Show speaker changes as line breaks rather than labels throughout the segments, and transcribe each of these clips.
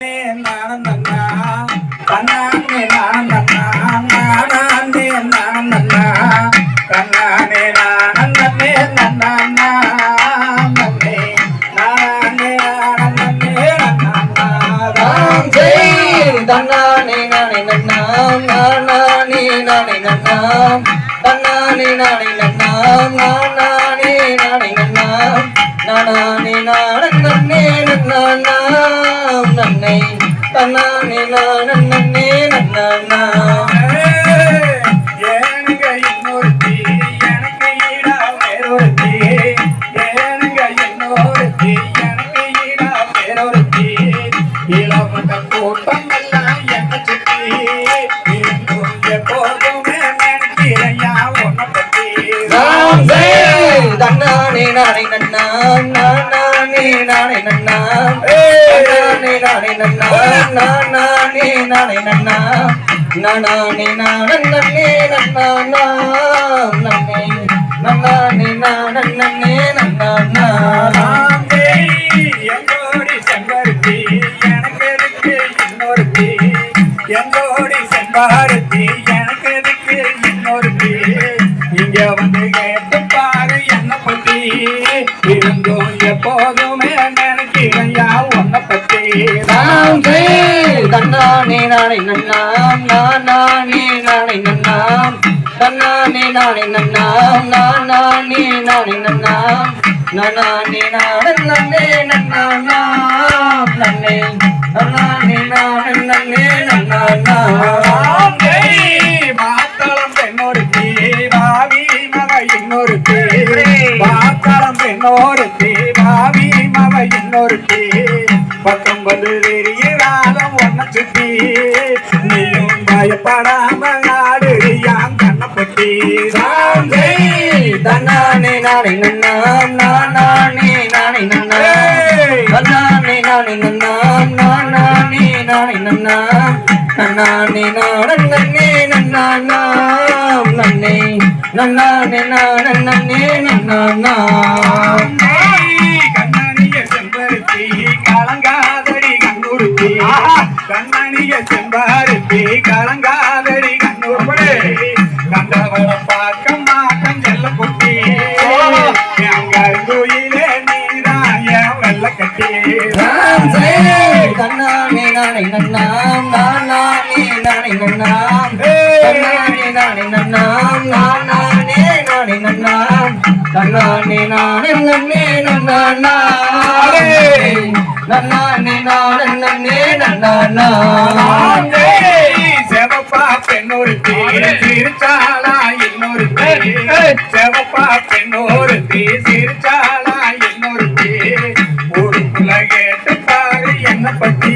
நானும் நன்னா தன்னானே நானும் நன்னா நானானே நானும் நன்னா தன்னானே நானும் நன்னே நன்னா நன்னே நானே நானும்
நானே நன்னாம் நானானே நானே நன்னாம் தன்னானே நானே நன்னாம் நானானே நானே நன்னாம் நானானே நானன் நன்னே நன்னாம் நன்னை தன்னானே நானன் நன்னே நன்னாம்
ஏனுங்க இன்னொருத்தி எனக்கு ஈடா வேறொருத்தி. ஏனுங்க இன்னொருத்தி எனக்கு ஈடா வேறொருத்தி. இளவட்ட கூட்டம் எல்லாம் என்ன சுத்தி. எப்போதுமே நினைக்கிறையா உன்னை பத்தி
தன்னானே நானே நானே நன்னாம் நானே நானே நானானே நானே நன்னாம் நானானே. நானன் நன்னே நன்னானாம் நன்னே நன்னானே நானன். நன்னே
எங்கோடி செம்பருத்தி எனக்கு இன்னொருத்தி? எங்கோடி செம்பாருத்தி
தாம் செய் தன்னானே நானே நன்னாம் நானானே நானே நன்னாம் தன்னானே நானே நன்னாம் நானானே நானே நன்னாம் நானானே நானன் நன்னே நன்னானாம் நன்னே நன்னானே நானன் நன்னே நன்னானாம்
மாத்தளம் பெண்ணொருத்தி பாவி மக இன்னொருத்தி மாத்தளம் பெண்ணொருத்தி பாவி மக இன்னொருத்தி சுத்தி. நீயும் பயப்படாம ஆடுறியாம் கண்ணப்பட்டி.
செய் தன்னானே நானே நன்னாம் நானானே நானே நன்னாம் நன்னானே நானே நன்னாம் நானானே நானே நன்னாம் நன்னானே நானன். நன்னே நன்னானாம் நன்னே. நன்னானே நானன் நன்னே நன்னானாம்
கண்ணுறுத்தி கண்ணனிய செம்பருத்தி கலங்காதடி கண்ணுறுத்தி கண்டவள பார்க்க மாட்டம் செல்ல குட்டி அங்கருங்குயிலே நீராய வெள்ள கட்டி
தன்னானே நானே நன்னாம் நானானே நானே நன்னாம். தன்னானே நானே நன்னாம் நானானே நானே நன்னாம். தன்னானே நானே நன்னே நன்னானாம் நன்னானே நானே நன்னே நன்னானாம்
செவப்பா பெண்ணொருத்தி சிரிச்சாலா இன்னொருத்தி செவப்பா பெண்ணொருத்தி சிரிச்சாலா இன்னொருத்தி ஊருக்குள்ள கேட்டு பாரு என்ன பத்தி?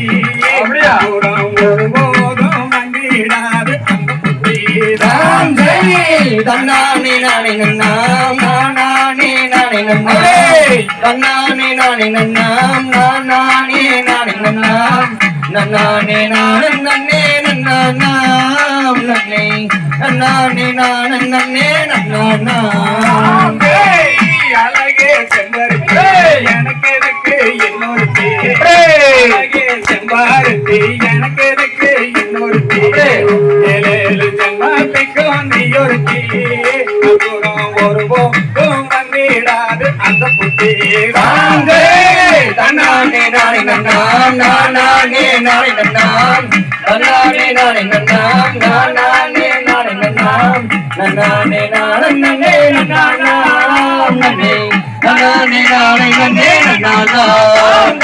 தூரம் ஒருபோதும் மங்கிடாது அந்த புத்தி.
தாம் செய் தன்னானே நானே நானானே. நானே நன்னாம் நானே நானே நன்னாம் நன்னானே நானன் நன்னே நன்னானாம் நன்னே நன்னானே நானன் நன்னே நன்னானாம்
அழகே செம்பருத்தி எனக்கு எதுக்கு அழகே செம்பாருத்தி எனக்கு எதுக்கு
தாங்கே தன்னானே நானே நன்னாம் நானானே நானே நன்னாம் தன்னானே நானே நன்னாம் நானானே நானே நன்னாம் நன்னானே நானே நன்னே நன்னானாம் நன்னே நன்னானே நானே நன்னே நன்னானாம்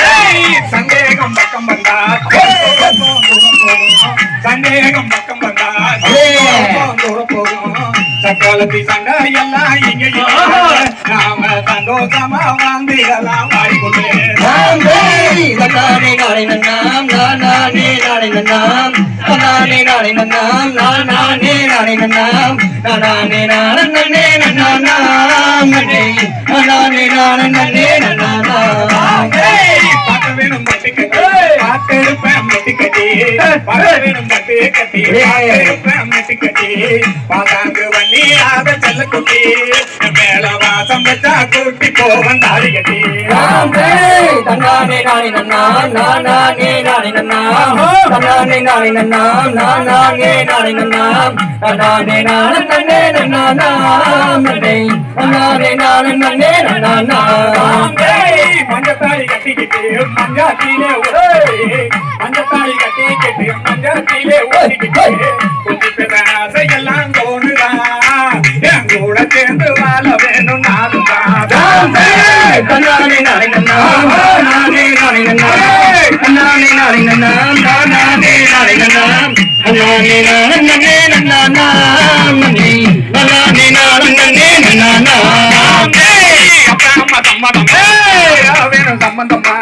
சந்தேகம் பக்கம் வந்தா சந்தேகம் பக்கம் வந்தா போகும் சக்காலத்தி சண்டை எல்லாம் இங்க நாம சந்தோஷமா வாழ்ந்திடலாம் வாடிக்கொண்டு
நானே தன்னானே நானே நன்னாம் நானானே நானே நன்னாம் நானே நானே நன்னாம் நானானே நானே நன்னாம் நானே நன்னே நன்னே நானானே நானே நன்னே நன்னானாம்
பார்த்தெடுப்பேன் மெட்டி கட்டி பார்க்க வேணும் பட்டு கட்டி பார்த்தெடுப்பேன் மெட்டி கட்டி பாத்தாங்கு வண்டி நீ ஆத செல்ல குட்டி மேல வாசம் வச்சா கூட்டி போவன் தாடி கட்டி.
தன்னானே நானே நன்னா நானே நானே நன்னா. தன்னானே நானே நன்னா நானே நானே நன்னா. தன்னானே நானே நன்னே நன்னா தன்னானே நானே நன்னே நன்னா
மஞ்சத்தாளி கட்டிக்கிட்டு மஞ்சாத்திலே மஞ்சத்தாளி கட்டிக்கிட்டு மஞ்சாத்திலே ஓடிக்கிட்டு குட்டி பெற ஆசையெல்லாம் தோணுதா? என் கூட சேர்ந்து வாழ வேணும் நானுதான்
தன்னானே நானே நன்னா நானே நானே நன்னா தன்னானே நானே நன்னா நானே நானே நன்னா தன்னானே நானே நன்னே நன்னே தன்னானே நானே நன்னே நன்னா
அப்பா அம்மா சம்மதம் ஏய், வேணும் சம்மந்தம்மா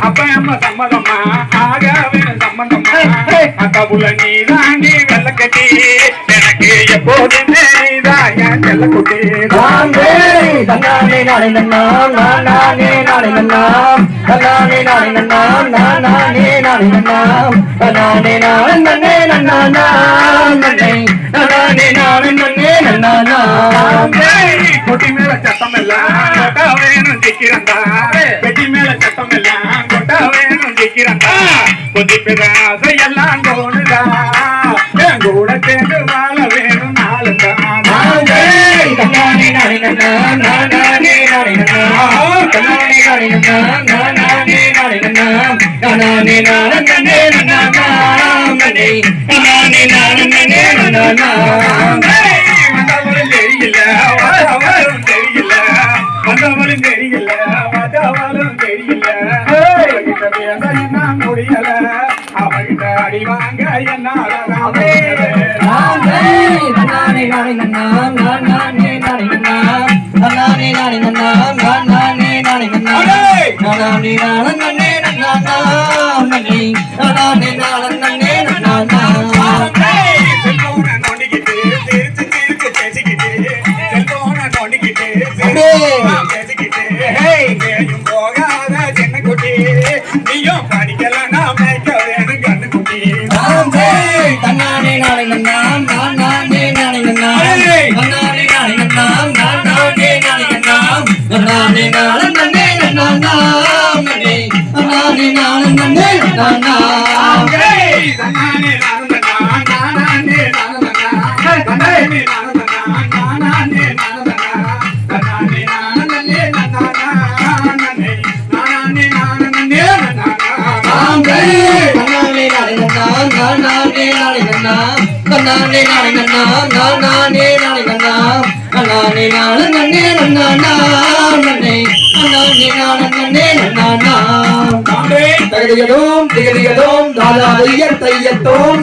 அப்பா அம்மா சம்மதம்மா ஆக வேணும் சம்மந்தம்மா அக்கா புள்ள நீ தாண்டி வெள்ள கட்டி
நானே நானே நானே நானே நானே நானே நானே நானே நன்னே நன்னே நானே நன்னே
கொட்டி மேல சத்தம் எல்லாம் கொட்டா வேணும் திக்கிறண்டா வெட்டி மேல சத்தம் எல்லாம் கொட்டா வேணும் திக்கிறண்டா ஆசையெல்லாம் அடிவாங்க
தன்னானே நானே நானே நானே நானே நானே நானே நானே நானே நன்னா நன்னே தன்னானே நானே நன்னே நன்னா
வந்தவளும் தெரியல வந்தவளும் தெரியல வந்தவளும் நானே வந்தவளும் தெரியல அவகிட்ட நானே என்ன முடியல அவகிட்ட
தகதிகதோம் திகதிகதோம் தாதா தையர் தையத்தோம்.